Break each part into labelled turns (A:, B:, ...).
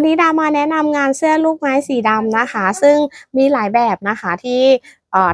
A: วันนี้ดามาแนะนำงานเสื้อลูกไม้สีดำนะคะ ซึ่งมีหลายแบบนะคะที่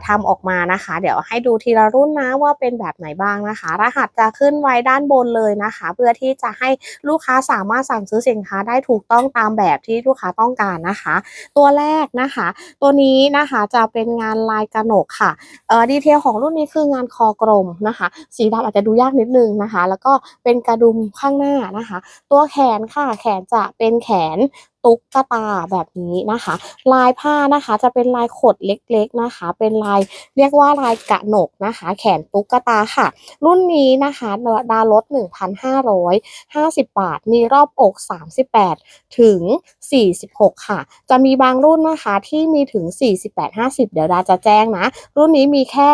A: ทำออกมานะคะ เดี๋ยวให้ดูทีละรุ่นนะว่าเป็นแบบไหนบ้างนะคะ รหัสจะขึ้นไว้ด้านบนเลยนะคะ เพื่อที่จะให้ลูกค้าสามารถสั่งซื้อสินค้าได้ถูกต้องตามแบบที่ลูกค้าต้องการนะคะ ตัวแรกนะคะ ตัวนี้นะคะจะเป็นงานลายกระหนกค่ะเอ่อดีเทลของรุ่นนี้คืองานคอกลมนะคะ สีดำอาจจะดูยากนิดนึงนะคะ แล้วก็เป็นกระดุมข้างหน้านะคะ ตัวแขนค่ะแขนจะเป็นแขน ตุ๊กตาแบบนี้นะคะ ลายผ้านะคะจะเป็นลายขดเล็กๆนะคะ เป็นลายเรียกว่าลายกระหนกนะคะ แขนตุ๊กตาค่ะ รุ่นนี้นะคะดาลด 1,550 บาท มีรอบอก 38 ถึง 46 ค่ะ จะมีบางรุ่นนะคะที่มีถึง 48 50 เดี๋ยวดาจะแจ้งนะ รุ่นนี้มีแค่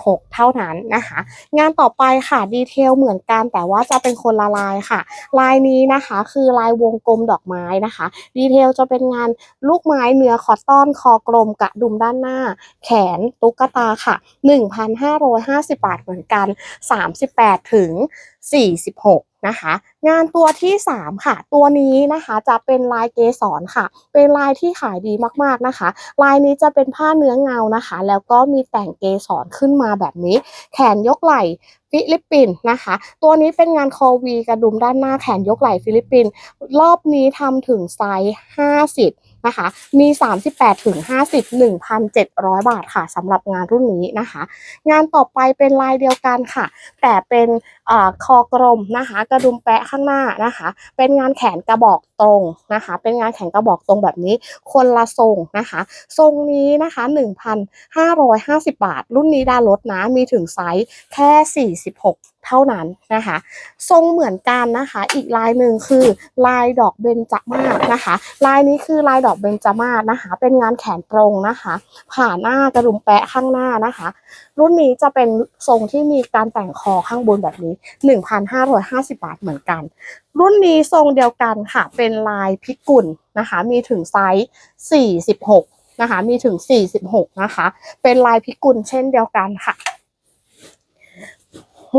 A: 46 เท่านั้นนะคะ งานต่อไปค่ะดีเทลเหมือนกันแต่ว่าจะเป็นคนละลายค่ะ ลายนี้นะคะคือลายวงกลมดอกไม้นะคะดีเทลจะเป็นงานลูกไม้เนื้อคอตตอนคอกลมกระดุมด้านหน้า แขนตุ๊กตาค่ะ 1,550 บาทเหมือนกัน 38 ถึง 46นะคะ งานตัวที่ 3 ค่ะ ตัวนี้นะคะจะเป็นลายเกสรค่ะ เป็นลายที่ขายดีมากๆนะคะ ลายนี้จะเป็นผ้าเนื้อเงานะคะ แล้วก็มีแต่งเกสรขึ้นมาแบบนี้ แขนยกไหล่ฟิลิปปินส์นะคะ ตัวนี้เป็นงานคอวีกระดุมด้านหน้าแขนยกไหล่ฟิลิปปินส์รอบนี้ทำถึงไซส์50 นะคะ มี 38ถึง50 1,700 บาทค่ะสำหรับงานรุ่นนี้นะคะ งานต่อไปเป็นลายเดียวกันค่ะ แต่เป็นเออคอกลมนะคะ กระดุมแปะข้างหน้านะคะ เป็นงานแขนกระบอกตรงนะคะ เป็นงานแขนกระบอกตรงแบบนี้ คนละทรงนะคะ ทรงนี้นะคะ 1,550 บาท รุ่นนี้ดาลดนะ มีถึงไซส์แค่ 46 เท่านั้นนะคะ ทรงเหมือนกันนะคะ อีกลายหนึ่งคือลายดอกเบญจมาศนะคะ ลายนี้คือลายดอกเบญจมาศนะคะ เป็นงานแขนตรงนะคะ ผ่าหน้ากระดุมแปะข้างหน้านะคะ รุ่นนี้จะเป็นทรงที่มีการแต่งคอข้างบนแบบนี้ 1,550 บาทเหมือนกัน รุ่นนี้ทรงเดียวกันค่ะ เป็นลายพิกุลนะคะ มีถึงไซส์46นะคะ มีถึง 46 นะคะ เป็นลายพิกุลเช่นเดียวกันค่ะ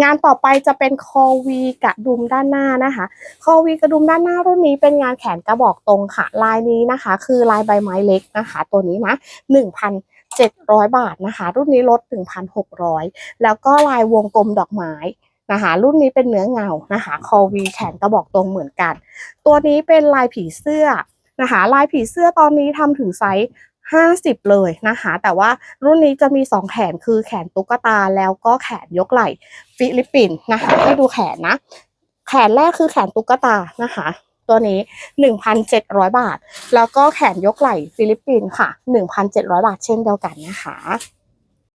A: งานต่อไปจะเป็นคอวีกระดุมด้านหน้านะคะ คอวีกระดุมด้านหน้ารุ่นนี้เป็นงานแขนกระบอกตรงค่ะ ลายนี้นะคะ คือลายใบไม้เล็กนะคะ ตัวนี้นะ1,700 บาทนะคะ รุ่นนี้ลด 1,600 แล้วก็ลายวงกลมดอกไม้นะคะ รุ่นนี้เป็นเนื้อเงานะคะ คอวีแขนกระบอกตรงเหมือนกัน ตัวนี้เป็นลายผีเสื้อนะคะ ลายผีเสื้อตอนนี้ทำถึงไซส์ 50 เลยนะคะ แต่ว่ารุ่นนี้จะมี 2 แขนคือแขนตุ๊กตาแล้วก็แขนยกไหล่ฟิลิปปินส์นะคะ ให้ดูแขนนะ แขนแรกคือแขนตุ๊กตานะคะ ตัวนี้ 1,700 บาท แล้วก็แขนยกไหล่ฟิลิปปินส์ค่ะ 1,700 บาทเช่นเดียวกันนะคะ